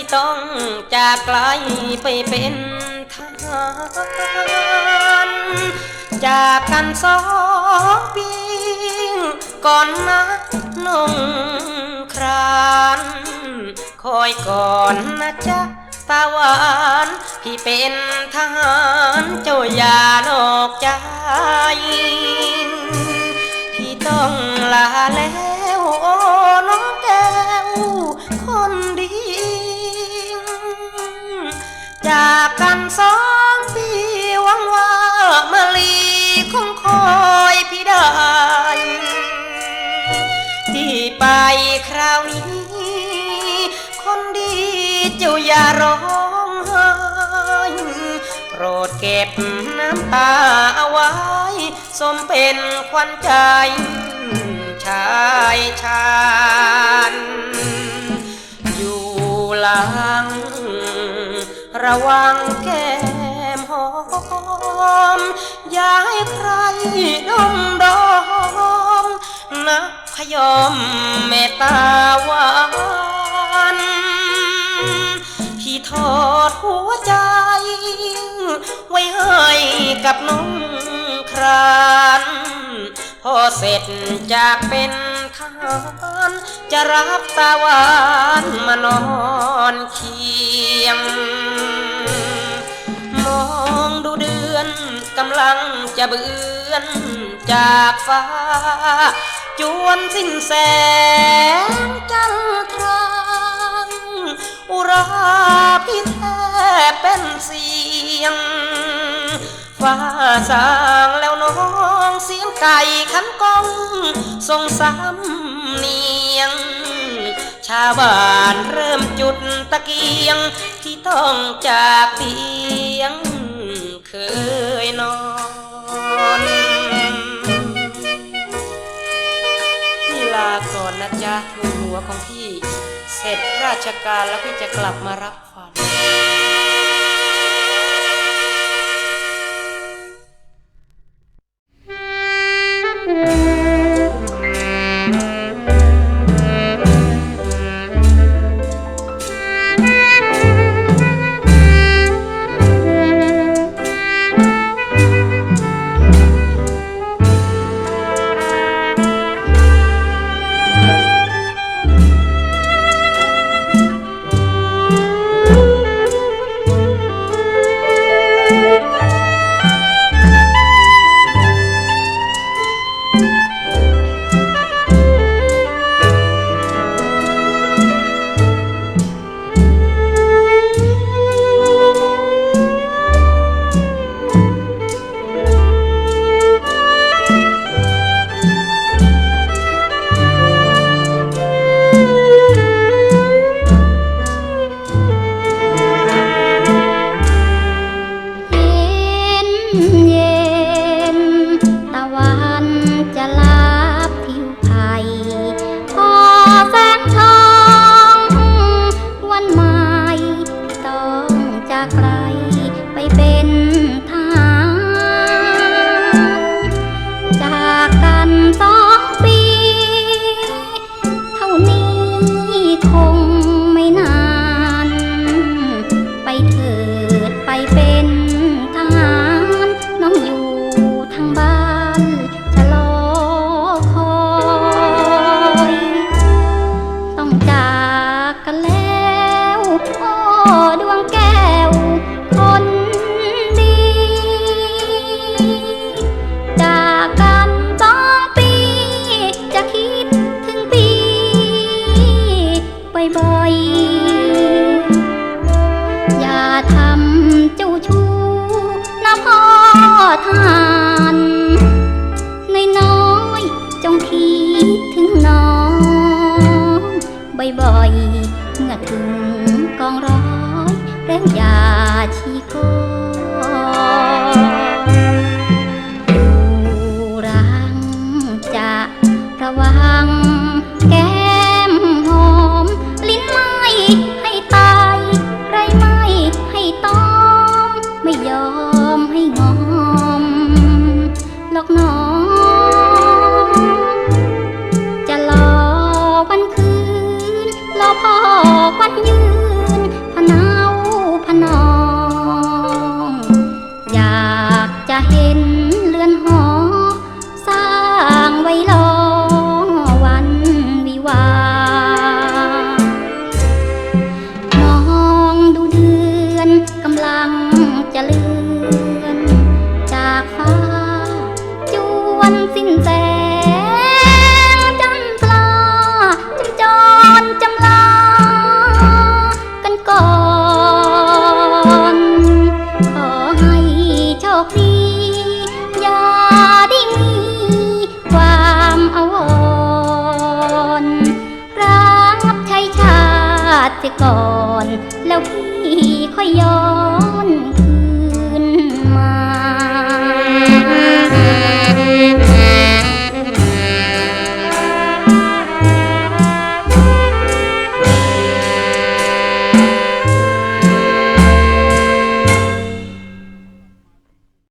พี่ต้องจากไกลไปเป็นทหารจากกันสองปีก่อนนะนงครานคอยก่อนนะจ๊ะตาหวานพี่เป็นทหารเจ้าอย่านอกใจ พี่ต้องลาแล้ว จากกันสองปีหวังว่ามาลีคงคอยพี่ได้ที่ไปคราวนี้ คนดีเจ้าอย่าร้องไห้โปรดเก็บน้ำตาเอาไว้ สมเป็นขวัญใจชายชาญ ระวังแก้มหอม อย่าให้ใครดมดอมนะพยอมเมตตาหวานพี่ทอดหัวใจ ไว้ให้กับน้องครานพอเสร็จจากเป็นทหารจะรับตาหวานมานอนเคียง ลังจะเบือนจากฟ้า จวนสิ้นแสงจันทรางอุราพี่แทเป็นเสียง ฟ้าสางแล้วน้องเสียงไก่ขันกองทรงสำเนียง ชาวบ้านเริ่มจุดตะเกียงที่ต้องจากเตียง เคยนอนพี่ลาก่อนนะจ๊ะทูหัวของพี่ เสร็จราชการแล้วพี่จะกลับมารับฝัน จ บ่อยๆเมื่อถึงกองร้อยแรงอย่าชี้คอ ก่อน แล้วพี่ค่อยย้อน